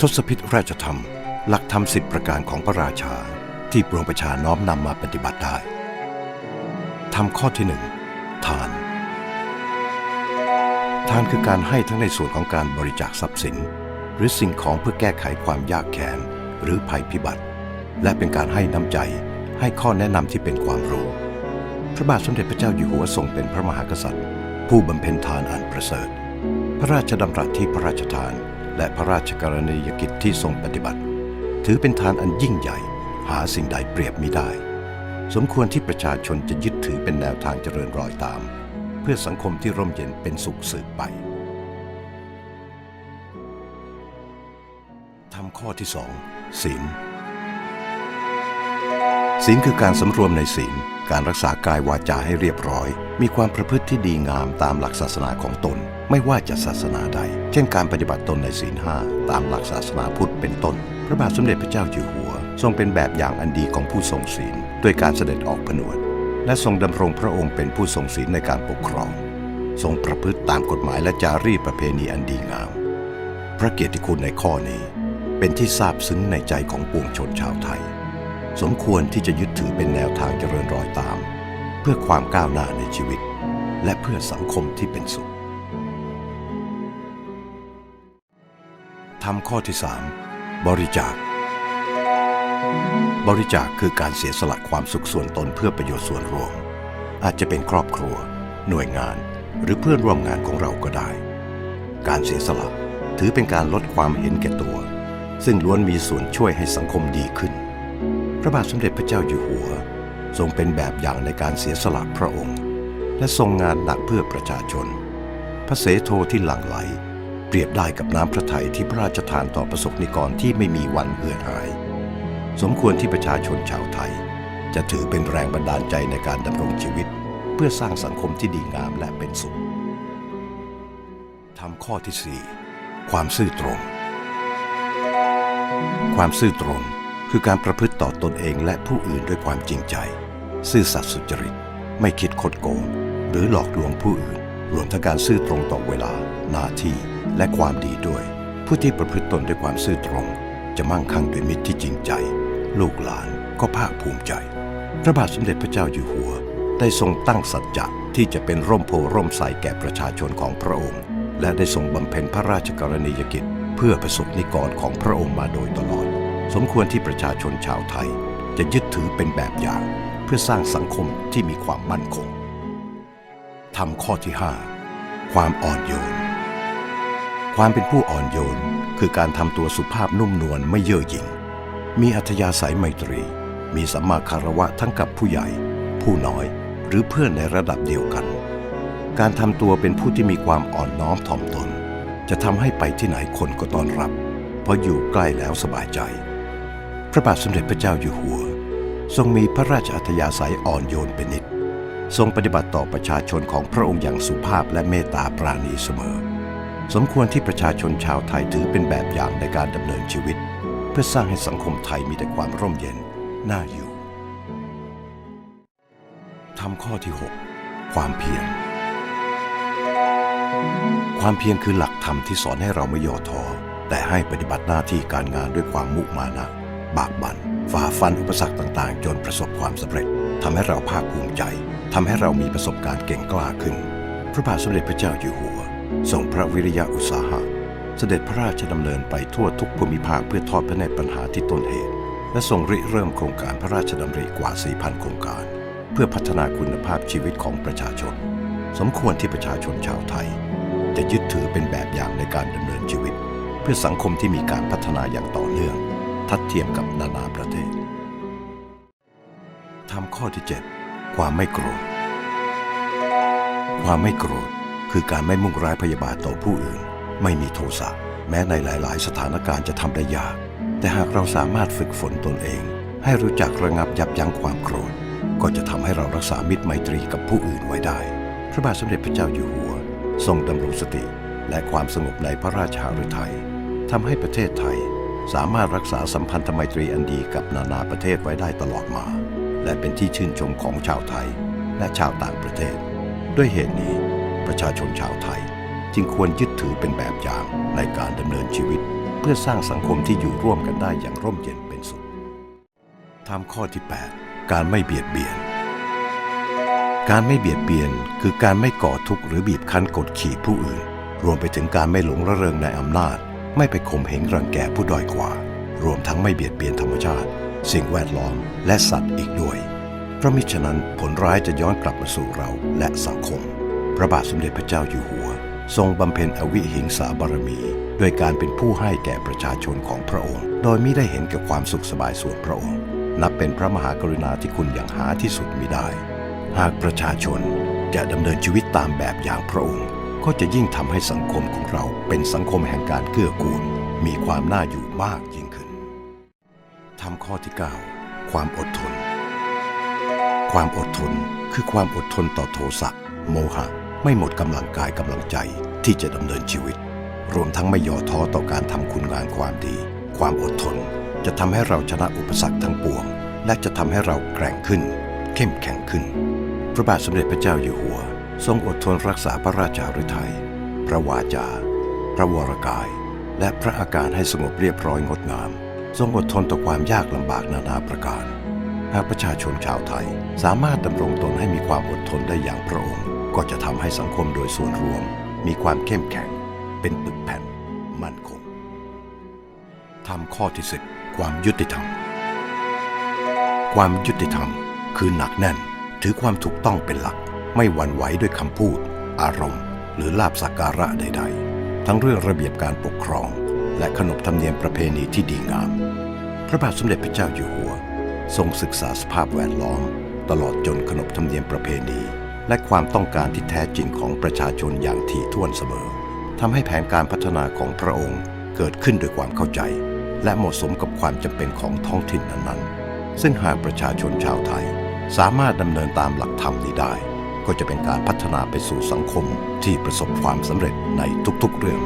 ทศพิธราชธรรม หลักธรรมสิบประการของพระราชาที่ปวงประชาน้อมนำมาปฏิบัติได้ธรรมข้อที่หนึ่งทาน ทานคือการให้ทั้งในส่วนของการบริจาคทรัพย์สิน หรือสิ่งของเพื่อแก้ไขความยากแค้นหรือภัยพิบัติ และเป็นการให้น้ำใจให้ข้อแนะนำที่เป็นความรู้ พระบาทสมเด็จพระเจ้าอยู่หัวทรงเป็นพระมหากษัตริย์ ผู้บำเพ็ญทานอันประเสริฐ ระราชดำรัสที่พระราชทาน และพระราชกรณียกิจที่ทรงปฏิบัติ ถือเป็นทานอันยิ่งใหญ่ หาสิ่งใดเปรียบไมิได้ สมควรที่ประชาชนจะยึดถือเป็นแนวทางเจริญรอยตาม เพื่อสังคมที่ร่มเย็นเป็นสุขสืบไปทำข้อที่สองศีล ศีลคือการสำรวมในศีล การรักษากายวาจาให้เรียบร้อย มีความประพฤติที่ดีงามตามหลักศาสนาของตน ไม่ว่าจะศาสนาใด เช่นการปฏิบัติตนในศีลห้าตามหลักศาสนาพุทธเป็นต้น พระบาทสมเด็จพระเจ้าอยู่หัว ทรงเป็นแบบอย่างอันดีของผู้ทรงศีลด้วยการเสด็จออกผนวด และทรงดำรงพระองค์เป็นผู้ทรงศีลในการปกครอง ทรงประพฤติตามกฎหมายและจารีตประเพณีอันดีงาม พระเกียรติคุณในข้อนี้ เป็นที่ซาบซึ้งในใจของปวงชนชาวไทย สมควรที่จะยึดถือเป็นแนวทางเจริญรอยตาม เพื่อความก้าวหน้าในชีวิต และเพื่อสังคมที่เป็นสุขทำข้อที่ 3 บริจาค บริจาคคือการเสียสละความสุขส่วนตนเพื่อประโยชน์ส่วนรวม อาจจะเป็นครอบครัว หน่วยงาน หรือเพื่อนร่วมงานของเราก็ได้ การเสียสละถือเป็นการลดความเห็นแก่ตัว ซึ่งล้วนมีส่วนช่วยให้สังคมดีขึ้น พระบาทสมเด็จพระเจ้าอยู่หัว ทรงเป็นแบบอย่างในการเสียสละพระองค์ และทรงงานหนักเพื่อประชาชน พระเสโทที่หลั่งไหล เปรียบได้กับน้ำพระทัยที่พระราชทานต่อประสบนิกรที่ไม่มีวันเหือดหาย สมควรที่ประชาชนชาวไทย จะถือเป็นแรงบันดาลใจในการดำรงชีวิต เพื่อสร้างสังคมที่ดีงามและเป็นสุขทำข้อที่ 4 ความซื่อตรง ความซื่อตรง คือการประพฤติต่อตนเองและผู้อื่นด้วยความจริงใจ ซื่อสัตย์สุจริต ไม่คิดคดโกง หรือหลอกลวงผู้อื่น รวมทั้งการซื่อตรงต่อเวลา หน้าที่ และความดีด้วย ผู้ที่ประพฤติตนด้วยความซื่อตรง จะมั่งคั่งด้วยมิตรที่จริงใจ ลูกหลานก็ภาคภูมิใจ พระบาทสมเด็จพระเจ้าอยู่หัว ได้ทรงตั้งสัจจะที่จะเป็นร่มโพร่มใสแก่ประชาชนของพระองค์ และได้ทรงบำเพ็ญพระราชกรณียกิจ เพื่อประสบนิกรของพระองค์มาโดยตลอด สมควรที่ประชาชนชาวไทยจะยึดถือเป็นแบบอย่าง เพื่อสร้างสังคมที่มีความมั่นคงทำข้อที่ 5 ความอ่อนโยน ความเป็นผู้อ่อนโยนคือการทำตัวสุภาพนุ่มนวลไม่เย่อหยิ่ง มีอัธยาศัยไมตรี มีสัมมาคารวะทั้งกับผู้ใหญ่ ผู้น้อยหรือเพื่อนในระดับเดียวกัน การทำตัวเป็นผู้ที่มีความอ่อนน้อมถ่อมตน จะทำให้ไปที่ไหนคนก็ต้อนรับ เพราะอยู่ใกล้แล้วสบายใจ พระบาทสมเด็จพระเจ้าอยู่หัว ทรงมีพระราชอัธยาศัยอ่อนโยนเป็นนิด ทรงปฏิบัติต่อประชาชนของพระองค์อย่างสุภาพและเมตตาปราณีเสมอ สมควรที่ประชาชนชาวไทยถือเป็นแบบอย่างในการดำเนินชีวิต เพื่อสร้างให้สังคมไทยมีแต่ความร่มเย็นน่าอยู่ทำข้อที่ 6 ความเพียร ความเพียรคือหลักธรรมที่สอนให้เราไม่ย่อท้อแต่ให้ปฏิบัติหน้าที่การงานด้วยความมุมานะ บากบัน่นฝ่าฟันอุปสรรคต่างๆ จนประสบความสำเร็จทำให้เราภาคภูมิใจทำให้เรามีประสบการณ์เก่งกล้าขึ้น พระบาทสมเด็จพระเจ้าอยู่หัวทรงพระวิริยะอุตสาหะ เสด็จพระราชดำเนินไปทั่วทุกภูมิภาคเพื่อทอดพระเนตรปัญหาที่ต้นเหตุ และทรงริเริ่มโครงการพระราชดำริกว่า 4,000 โครงการ เพื่อพัฒนาคุณภาพชีวิตของประชาชน สมควรที่ประชาชนชาวไทย จะยึดถือเป็นแบบอย่างในการดำเนินชีวิต เพื่อสังคมที่มีการพัฒนาอย่างต่อเนื่อง ทัดเทียมกับนานาประเทศทำข้อที่ 7 ความไม่โกรธ ความไม่โกรธคือการไม่มุ่งร้ายพยาบาทต่อผู้อื่น ไม่มีโทสะแม้ในหลาย ๆ สถานการณ์จะทำได้ยาก แต่หากเราสามารถฝึกฝนตนเอง ให้รู้จักระงับยับยั้งความโกรธ ก็จะทำให้เรารักษามิตรไมตรีกับผู้อื่นไว้ได้ พระบาทสมเด็จพระเจ้าอยู่หัว ทรงดำรงสติและความสงบในพระราชาฤทัยทำให้ประเทศไทย สามารถรักษาสัมพันธไมตรีอันดีกับนานาประเทศไว้ได้ตลอดมา และเป็นที่ชื่นชมของชาวไทย และชาวต่างประเทศ ด้วยเหตุนี้ประชาชนชาวไทย จึงควรยึดถือเป็นแบบอย่างในการดำเนินชีวิต เพื่อสร้างสังคมที่อยู่ร่วมกันได้อย่างร่มเย็นเป็นสุขทำข้อที่ 8 การไม่เบียดเบียน การไม่เบียดเบียนคือการไม่ก่อทุกข์หรือบีบคั้นกดขี่ผู้อื่น รวมไปถึงการไม่หลงระเริงในอำนาจ ไม่ไปข่มเหงรังแกผู้ด้อยกว่า รวมทั้งไม่เบียดเบียนธรรมชาติ สิ่งแวดล้อมและสัตว์อีกด้วย เพราะมิฉะนั้นผลร้ายจะย้อนกลับมาสู่เราและสังคม พระบาทสมเด็จพระเจ้าอยู่หัว ทรงบำเพ็ญอวิหิงสาบารมี โดยการเป็นผู้ให้แก่ประชาชนของพระองค์ โดยไม่ได้เห็นแก่ความสุขสบายส่วนพระองค์ นับเป็นพระมหากรุณาธิคุณอย่างหาที่สุดมิได้ หากประชาชนจะดำเนินชีวิตตามแบบอย่างพระองค์ ก็จะยิ่งทำให้สังคมของเราเป็นสังคมแห่งการเกื้อกูล มีความน่าอยู่มากยิ่งขึ้นทำข้อที่ 9 ความอดทน ความอดทนคือความอดทนต่อโทสะโมหะ ไม่หมดกำลังกายกำลังใจที่จะดำเนินชีวิต รวมทั้งไม่ย่อท้อต่อการทำคุณงานความดี ความอดทนจะทำให้เราชนะอุปสรรคทั้งปวง และจะทำให้เราแกร่งขึ้น เข้มแข็งขึ้น พระบาทสมเด็จพระเจ้าอยู่หัว ทรงอดทนรักษาพระราชาฤทัย พระวาจา พระวรกาย และพระอาการให้สงบเรียบร้อยงดงาม ทรงอดทนต่อความยากลำบากนานาประการ หากประชาชนชาวไทยสามารถดำรงตนให้มีความอดทนได้อย่างพระองค์ ก็จะทำให้สังคมโดยส่วนรวม มีความเข้มแข็ง เป็นปึกแผ่น มั่นคงทำข้อที่สิบความยุติธรรม ความยุติธรรมคือหนักแน่น ถือความถูกต้องเป็นหลัก ไม่หวั่นไหวด้วยคำพูด อารมณ์ หรือลาบสักการะใด ๆ ทั้งเรื่องระเบียบการปกครอง และขนบธรรมเนียมประเพณีที่ดีงาม พระบาทสมเด็จพระเจ้าอยู่หัว ทรงศึกษาสภาพแวดล้อม ตลอดจนขนบธรรมเนียมประเพณี และความต้องการที่แท้จริงของประชาชนอย่างถี่ถ้วนเสมอทำให้แผนการพัฒนาของพระองค์เกิดขึ้นโดยความเข้าใจ และเหมาะสมกับความจำเป็นของท้องถิ่นนั้นๆ ซึ่งหากประชาชนชาวไทย สามารถดำเนินตามหลักธรรมนี้ได้ ก็จะเป็นการพัฒนาไปสู่สังคมที่ประสบความสำเร็จในทุกๆเรื่อง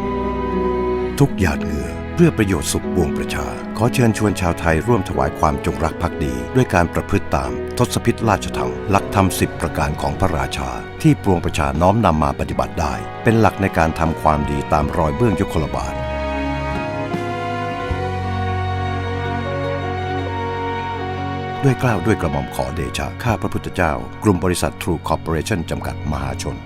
ทุกหยาดเหงื่อเพื่อประโยชน์สุขปวงประชา ขอเชิญชวนชาวไทยร่วมถวายความจงรักภักดี ด้วยการประพฤติตามทศพิธราชธรรม หลักธรรมสิบประการของพระราชา ที่ปวงประชาน้อมนำมาปฏิบัติได้ เป็นหลักในการทำความดีตามรอยเบื้องยุคลบาท ด้วยกล้าวด้วยกระหม่อมขอเดชะ ข้าพระพุทธเจ้า กลุ่มบริษัททรูคอร์ปอเรชั่นจำกัดมหาชน